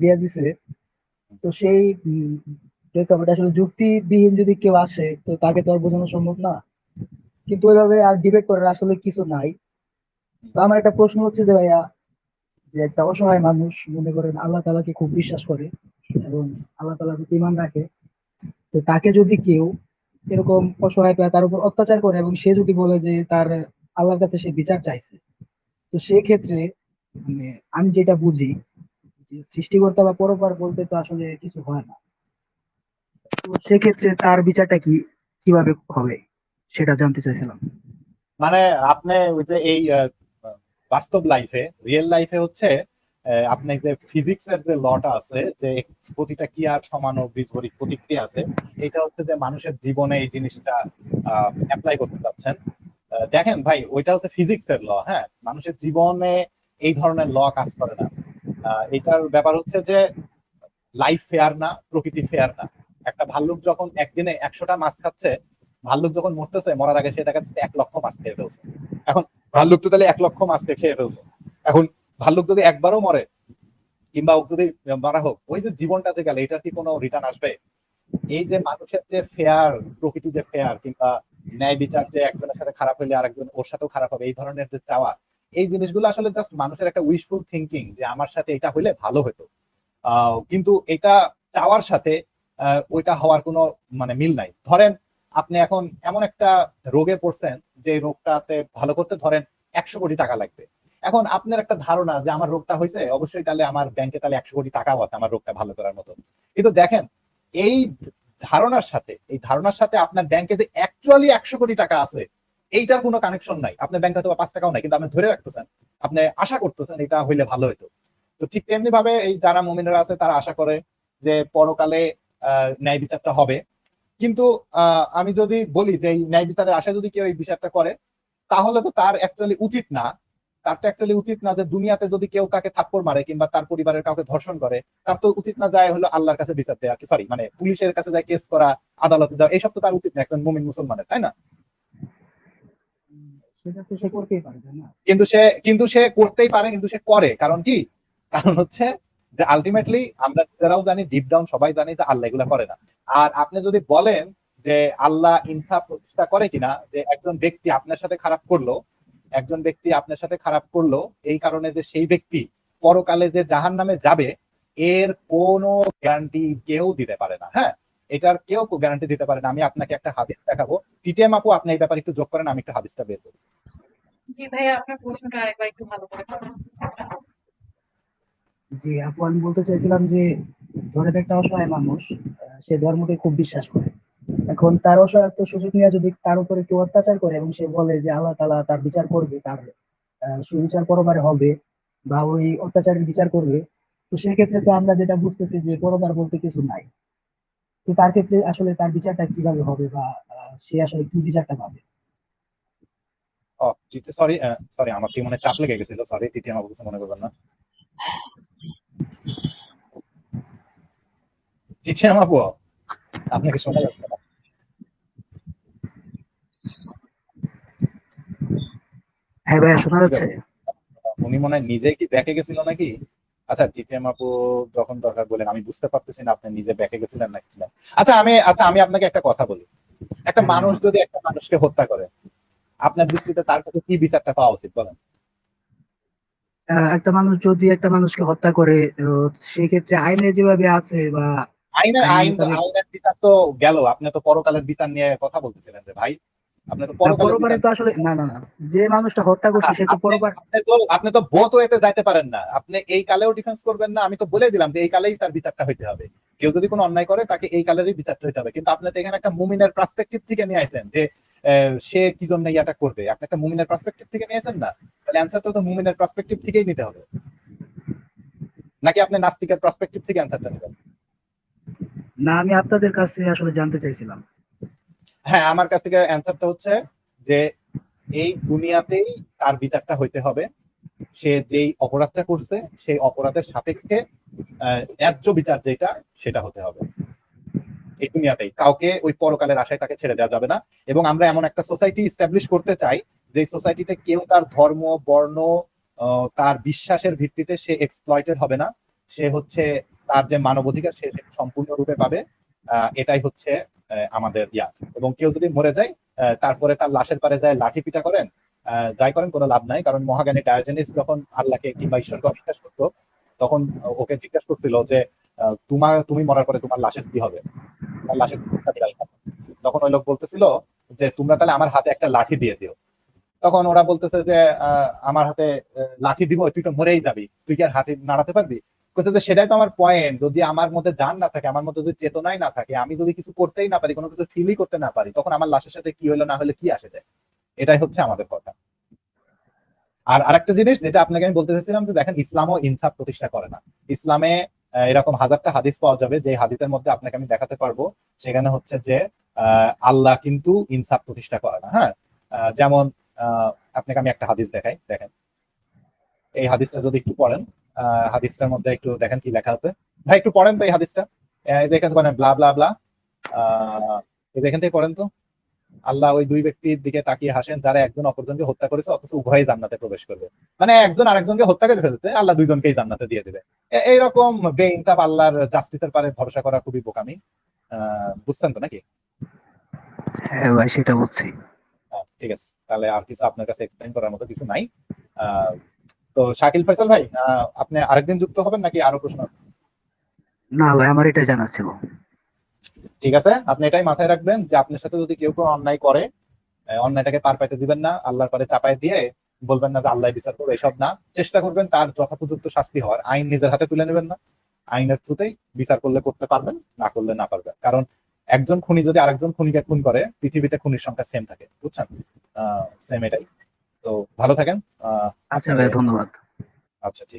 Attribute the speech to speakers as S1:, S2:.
S1: দিয়ে দিছে। তো সেই প্রেক্ষাপটে আসলে যুক্তিবিহীন যদি কেউ আসে, তো তাকে তো আর বোঝানো সম্ভব না। কিন্তু ওইভাবে আর ডিবেট করার আসলে কিছু নাই। তো আমার একটা প্রশ্ন হচ্ছে যে ভাইয়া, যে একটা অসহায় মানুষ মনে করেন আল্লাহ তালাকে খুব বিশ্বাস করে এবং আল্লাহ তালার প্রতি ইমান রাখে, তো তাকে যদি কেউ এরকম অসহায় পায় তার উপর অত্যাচার করে এবং সে যদি বলে যে তার আল্লাহর কাছে সে বিচার চাইছে, তো সেক্ষেত্রে মানে আমি যেটা বুঝি সৃষ্টিকর্তা বা পরোপর বলতে তো আসলে কিছু হয় না। তো সেক্ষেত্রে তার বিচারটা কি, কীভাবে হবে সেটা জানতে চাইছিলাম।
S2: মানে আপনি ওই যে এই বাস্তব লাইফে রিয়েল লাইফে হচ্ছে আপনি যে ফিজিক্স এর যে লটা আছে, যে প্রতিটা ক্রিয়ার সমান ও বিপরীত প্রতিক্রিয়া আছে, এটা হচ্ছে যে মানুষের জীবনে এই জিনিসটা অ্যাপ্লাই করতে চাচ্ছেন। দেখেন ভাই, ওইটা হচ্ছে ফিজিক্স এর ল হ্যাঁ? মানুষের জীবনে এই ধরনের ল কাজ করে না। এটার ব্যাপার হচ্ছে যে লাইফ ফেয়ার না, প্রকৃতি ফেয়ার না। একটা ভাল্লুক যখন একদিনে একশোটা মাছ খাচ্ছে, ভাল্লুক যখন মরতেছে, মরার আগে সে দেখা যাচ্ছে এক লক্ষ মাছ খেয়ে ফেলছে। এখন ভাল্লুক তো তাহলে এক লক্ষ মাছকে খেয়ে ফেলছে। এখন ভাল্লুক যদি একবারও মরে, কিংবা ও যদি মারা হোক, ওই যে জীবনটা যে গেল এটার কি কোনো রিটার্ন আসবে? এই যে মানুষের যে ফেয়ার প্রকৃতি যে ফেয়ার কিংবা ন্যায় বিচার যে একজনের সাথে খারাপ হইলে আরেকজন ওর সাথেও খারাপ হবে, এই ধরনের যে চাওয়া এই জিনিসগুলো আসলে জাস্ট মানুষের একটা উইশফুল থিঙ্কিং যে আমার সাথে এটা হইলে ভালো হতো। কিন্তু এটা চাওয়ার সাথে ওইটা হওয়ার কোনো মানে মিল নাই। ধরেন আপনি এখন এমন একটা রোগে পড়ছেন যে রোগটাতে ভালো করতে ধরেন একশো কোটি টাকা লাগবে। এখন আপনার একটা ধারণা যে আমার রোগটা হয়েছে অবশ্যই তাহলে আমার ব্যাংকে তাহলে একশো কোটি টাকাও আছে আমার রোগটা ভালো করার মতো। কিন্তু দেখেন, এই ধারণার সাথে, এই ধারণার সাথে আপনার ব্যাংকে যে অ্যাকচুয়ালি একশো কোটি টাকা আছে এইটার কোনো কানেকশন নাই। আপনার ব্যাংক হয়তো পাঁচ টাকাও নাই, কিন্তু আপনি ধরে রাখতেছেন। আপনি আশা করতেছেন এটা হইলে ভালো হইতো। তো ঠিক তেমনি ভাবে এই যারা মুমিনেরা আছে, তারা আশা করে যে পরকালে ন্যায় বিচারটা হবে। কিন্তু আমি যদি বলি যে এই ন্যায় বিচারের আশা যদি কেউ এই বিচারটা করে, তাহলে তো তার অ্যাকচুয়ালি উচিত না। তার তো অ্যাকচুয়ালি উচিত না যে দুনিয়াতে যদি কেউ তাকে থাপ্পড় মারে কিংবা তার পরিবারের কাউকে ধর্ষণ করে, তার তো উচিত না যায় হলো আল্লাহর কাছে বিচার দেওয়া সরি মানে পুলিশের কাছে যায় কেস করা, আদালতে যাওয়া, এইসব তো তার উচিত না, একজন মুমিন মুসলমানের, তাই না
S1: সেটা তো সে করতেই পারে তাই না
S2: কিন্তু সে কিন্তু সে করতেই পারে, কিন্তু সে করে। কারণ কি? কারণ হচ্ছে, যে আলটিমেটলি আমরা নিজেরাও জানি ডিপ ডাউন সবাই জানি যে আল্লাহ এগুলা করে না। আর আপনি যদি বলেন যে আল্লাহ ইনসাফ প্রতিষ্ঠা করে কিনা, যে একজন ব্যক্তি আপনার সাথে খারাপ করল, একজন ব্যক্তি আপনার সাথে খারাপ করল, এই কারণে যে সেই ব্যক্তি পরকালে যে জাহান নামে যাবে, এর কোনো গ্যারান্টি কেউ দিতে পারে না। হ্যাঁ? এটার কেউ গ্যারান্টি দিতে পারে না। আমি আপনাকে একটা হাদিস দেখাবো। টিটিএম আপু, আপনি এই ব্যাপারে একটু যোগ করেন, আমি একটু হাদিসটা বের করি।
S3: জি ভাইয়া আপনার প্রশ্নটা আরেকবার একটু ভালো করে
S1: জি, আপু, আমি বলতে চাইছিলাম যে একটা অসহায় মানুষ সে ধর্মকে খুব বিশ্বাস করে। এখন তার অসহায়ত্ব সুযোগ নিয়ে যদি তার উপরে কেউ অত্যাচার করে এবং সে বলে যে আল্লাহ তাআলা তার বিচার করবে, তার সুবিচার পরবারে হবে বা ওই অত্যাচারের বিচার করবে, তো সেক্ষেত্রে তো আমরা যেটা বুঝতেছি যে পরবার বলতে কিছু নাই। তো তার ক্ষেত্রে আসলে তার বিচারটা কীভাবে হবে বা সে আসলে কি বিচারটা পাবে?
S2: সরি সরি আমার মনে চাপ লেগে গেছিল সরি টিটিএম আপু কিছু মনে করবেন না। টিটিএম আপু আপনাকে শোনা যাচ্ছে না।
S1: হ্যাঁ ভাইয়া শোনা যাচ্ছে।
S2: উনি মনে হয় নিজে কি ব্যাকে গেছিল নাকি? আচ্ছা টিটিএম আপু যখন দরকার বলেন আমি বুঝতে পারতেছি না আপনি নিজে ব্যাকে গেছিলেন নাকি আচ্ছা আমি আচ্ছা আমি আপনাকে একটা কথা বলি। একটা মানুষ যদি একটা মানুষকে হত্যা করে আপনার দৃষ্টিতে তার কাছে কি বিচারটা পাওয়া উচিত বলেন?
S1: একটা মানুষ যদি একটা মানুষকে হত্যা করে সেক্ষেত্রে আইনে যেভাবে আছে বা
S2: আইনের
S1: আইন
S2: আইন আইনের বিচার তো গেল। আপনি তো পরকালের বিচার নিয়ে কথা বলতেছিলেন যে ভাই আপনি তো
S1: তো আসলে না না না। যে মানুষটা হত্যা করছে সে তো
S2: আপনি- আপনি তো আপনি তো বোধ হইতে যাইতে পারেন না। আপনি এই কালেও ডিফেন্স করবেন না। আমি তো বলে দিলাম যে এই কালেই তার বিচারটা হইতে হবে। কেউ যদি কোনো অন্যায় করে তাকে এই কালেরই বিচারটা হইতে হবে। কিন্তু আপনি তো এখানে একটা মুমিনের পার্সপেক্টিভ থেকে নিয়ে আইছেন যে সে কি জন্য ইয়াটা করবে? আপনি একটা মুমিনের পার্সপেক্টিভ থেকে নিয়েছেন না? তাহলে অ্যান্সারটা তো মুমিনের পার্সপেক্টিভ থেকেই নিতে হবে। নাকি আপনি নাস্তিকের পার্সপেক্টিভ থেকে অ্যান্সারটা নেবেন?
S1: না আমি আপনাদের কাছে আসলে জানতে চাইছিলাম।
S2: হ্যাঁ আমার কাছ থেকে অ্যান্সারটা হচ্ছে যে এই দুনিয়াতেই তার বিচারটা হইতে হবে। সে যেই অপরাধটা করছে সেই অপরাধের সাপেক্ষে ন্যায্য বিচার যেটা সেটা হতে হবে। এই দুনিয়াতেই। কাউকে ওই পরকালের আশায় তাকে ছেড়ে দেওয়া যাবে না। এবং আমরা এমন একটা সোসাইটি স্টাবলিশ করতে চাই যে সোসাইটিতে কেউ তার ধর্ম, বর্ণ তার বিশ্বাসের ভিত্তিতে সে এক্সপ্লয়েটেড হবে না। সে হচ্ছে তার যে মানবাধিকার, সে সে সম্পূর্ণরূপে পাবে। এটাই হচ্ছে আমাদের ইয়া। এবং কেউ যদি মরে যায় তারপরে তার লাশের পারে যায়, লাঠি পিটা করেন যাই করেন, কোনো লাভ নাই। কারণ মহাজ্ঞানী ডায়োজেনিস যখন আল্লাহকে কিংবা ঈশ্বরকে অবিশ্বাস করতো, তখন ওকে জিজ্ঞাসা করছিল যে তোমার তুমি মরার পরে তোমার লাশের কি হবে? তোমার লাশের। তখন ওই লোক বলতেছিল যে, তোমরা তাহলে আমার হাতে একটা লাঠি দিয়ে দিও। তখন ওরা বলতেছে যে আমার হাতে লাঠি দিব, তুই তো মরেই যাবি। তুই কি আর হাতে নাড়াতে পারবি? যে, সেটাই তো আমার পয়েন্ট যদি আমার মধ্যে জান না থাকে, আমার মধ্যে যদি চেতনাই না থাকে, আমি যদি কিছু করতেই না পারি, কোনো কিছু ফিলই করতে না পারি, তখন আমার লাশের সাথে কি হলো না হলে কি আসে যায়? এটাই হচ্ছে আমাদের কথা। আর আরেকটা জিনিস, যেটা আপনাকে আমি বলতে চাইছিলাম যে, দেখেন, ইসলামও ইনসাফ প্রতিষ্ঠা করে না। ইসলামে এরকম হাজারটা হাদিস পাওয়া যাবে যে হাদিসের মধ্যে আপনাকে আমি দেখাতে পারব। সেখানে হচ্ছে যে আল্লাহ কিন্তু ইনসাফ প্রতিষ্ঠা করে না হ্যাঁ? যেমন আপনাকে আমি একটা হাদিস দেখাই, দেখেন। এই হাদিসটা যদি একটু পড়েন হাদিসটার মধ্যে একটু দেখেন কি লেখা আছে। ভাই, একটু পড়েন তো এই হাদিসটা। দেখেন ব্লা ব্লা ব্লা দেখেন থেকে পড়েন তো। আল্লাহ ওই দুই ব্যক্তির দিকে তাকিয়ে হাসেন যারা একজন অপরজনকে হত্যা করেছে অথচ উভয়ই জান্নাতে প্রবেশ করবে। মানে একজন আরেকজনকে হত্যা করে ফেলেছে আল্লাহ দুইজনকেই জান্নাতে দিয়ে দিবে। এইরকম বেইনসাফ আল্লাহর জাস্টিসের পারে ভরসা করা খুবই বোকামি। আহ, বুঝছেন তো নাকি?
S4: হ্যাঁ ভাই সেটা
S2: আহ, ঠিক আছে। তাহলে আর কিছু আপনার কাছে এক্সপ্লেইন করার মতো কিছু নাই। তো শাকিল ফয়সাল ভাই আপনি আরেকদিন যুক্ত হবেন নাকি আরও প্রশ্ন?
S4: না ভাই আমার এটা জানার ছিল।
S2: ঠিক আছে? আপনি এটাই মাথায় রাখবেন যে আপনার সাথে যদি কেউ কেউ অন্যায় করে অন্যায়টাকে পার পাইতে দিবেন না আল্লাহর পরে চাপায় দিয়ে বলবেন না যে আল্লাহ বিচার করবে এসব না। চেষ্টা করবেন তার যথাপযুক্ত শাস্তি হওয়ার। আইন নিজের হাতে তুলে নেবেন না। আইনের থ্রুতেই বিচার করলে করতে পারবেন না করলে না পারবেন। কারণ একজন খুনি যদি আরেকজন খুনিকে খুন করে পৃথিবীতে খুনির সংখ্যা সেম থাকে বুঝছেন? সেম এটাই। তো ভালো থাকেন। আহ,
S4: আচ্ছা ভাই ধন্যবাদ।
S2: আচ্ছা ঠিক